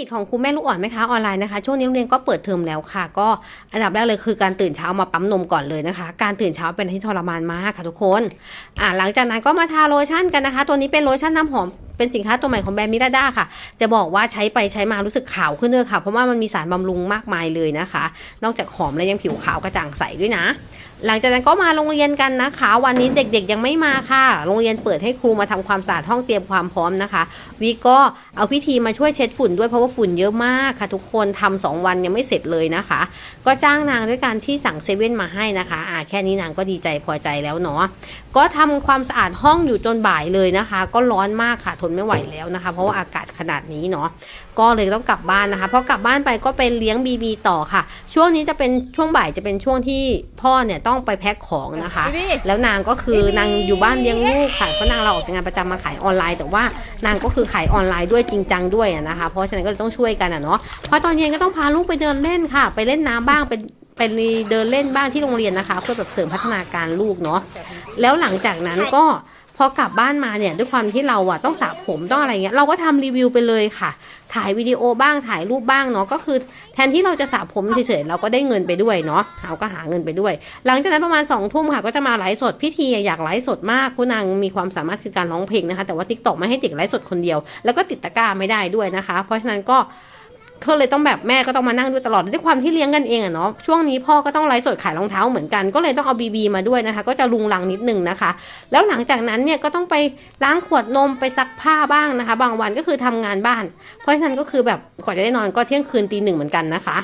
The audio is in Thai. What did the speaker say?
กิจของครูแม่ลูกอ่อนไหมคะออนไลน์นะคะช่วงนี้โรงเรียนก็เปิดเทอมแล้วค่ะ ก็อันดับแรกเลยคือการตื่นเช้ามาปั๊มนมก่อนเลยนะคะ การตื่นเช้าเป็นที่ทรมานมากค่ะทุกคนอ่าหลังจากนั้นก็มาทาโลชั่นกันนะคะ ตัวนี้เป็นโลชั่นน้ำหอม เป็นสินค้าตัวใหม่ของแบรนด์มิราด้าค่ะ จะบอกว่าใช้ไปใช้มารู้สึกขาวขึ้นด้วยค่ะ เพราะว่ามันมีสารบำรุงมากมายเลยนะคะ นอกจากหอมแล้วยังผิวขาวกระจ่างใสด้วยนะ หลังจากนั้นก็มาโรงเรียนกันนะคะ วันนี้เด็กๆยังไม่มาค่ะ โรงเรียนเปิดให้ครูมาทำความสะอาดห้องเตรียมความพร้อมนะคะวีก็เอาพิธีมาช่วยเช็ดฝุ่นด้วยเพราะว่าฝุ่นเยอะมากค่ะ ทุกคนทำสองวันยังไม่เสร็จเลยนะคะ ก็จ้างนางด้วยการที่สั่งเซเว่นมาให้นะคะอ่าแค่นี้นางก็ดีใจพอใจแล้วเนาะก็ทำความสะอาดห้องอยู่จนบ่ายเลยนะคะ ก็ร้อนมากค่ะทนไม่ไหวแล้วนะคะ เพราะว่าอากาศขนาดนี้เนาะก็เลยต้องกลับบ้านนะคะพอกลับบ้านไปก็ไปเลี้ยงบีบีต่อค่ะ ช่วงนี้จะเป็นช่วงบ่ายจะเป็นช่วงที่พ่อเนี่ยต้องไปแพ็คของนะคะบีบีแล้วนางก็คือบีบีนางอยู่บ้านเลี้ยงลูกค่ะเพราะนางเราออกจากงานประจำมาขายออนไลน์ แต่ว่านางก็คือขายออนไลน์ด้วยจริงจังด้วยอะนะคะ เพราะฉะนั้นก็เลยต้องช่วยกันอะเนาะพอตอนเย็นก็ต้องพาลูกไปเดินเล่นค่ะ ไปเล่นน้ำบ้างเป็นไปเดินเล่นบ้างที่โรงเรียนนะคะ เพื่อแบบเสริมพัฒนาการลูกเนาะแล้วหลังจากนั้นก็ พอกลับบ้านมาเนี่ยด้วยความที่เราอะต้องสระผมต้องอะไรเงี้ยเราก็ทำรีวิวไปเลยค่ะ ถ่ายวิดีโอบ้างถ่ายรูปบ้างเนาะก็คือ แทนที่เราจะสระผมเฉยๆเราก็ได้เงินไปด้วยเนาะเราก็หาเงินไปด้วย หลังจากนั้นประมาณ2องทุ่มค่ะ ก็จะมาไลฟ์สดพิธีอยากไลฟ์สดมากคุณนางมีความสามารถคือการร้องเพลงนะคะ แต่ว่าทิกตอกไม่ให้ติดไลฟ์สดคนเดียว แล้วก็ติดตะกร้าไม่ได้ด้วยนะคะ เพราะฉะนั้นก็ ก็เลยต้องแบบแม่ก็ต้องมานั่งด้วยตลอดด้วยความที่เลี้ยงกันเองอะเนาะช่วงนี้พ่อก็ต้องไลฟ์สดขายรองเท้าเหมือนกันก็เลยต้องเอาบีบีมาด้วยนะคะ ก็จะลุงลังนิดนึงนะคะ แล้วหลังจากนั้นเนี่ยก็ต้องไปล้างขวดนมไปซักผ้าบ้างนะคะ บางวันก็คือทำงานบ้าน เพราะฉะนั้นก็คือแบบกว่าจะได้นอนก็เที่ยงคืนตีหนึ่งเหมือนกันนะคะ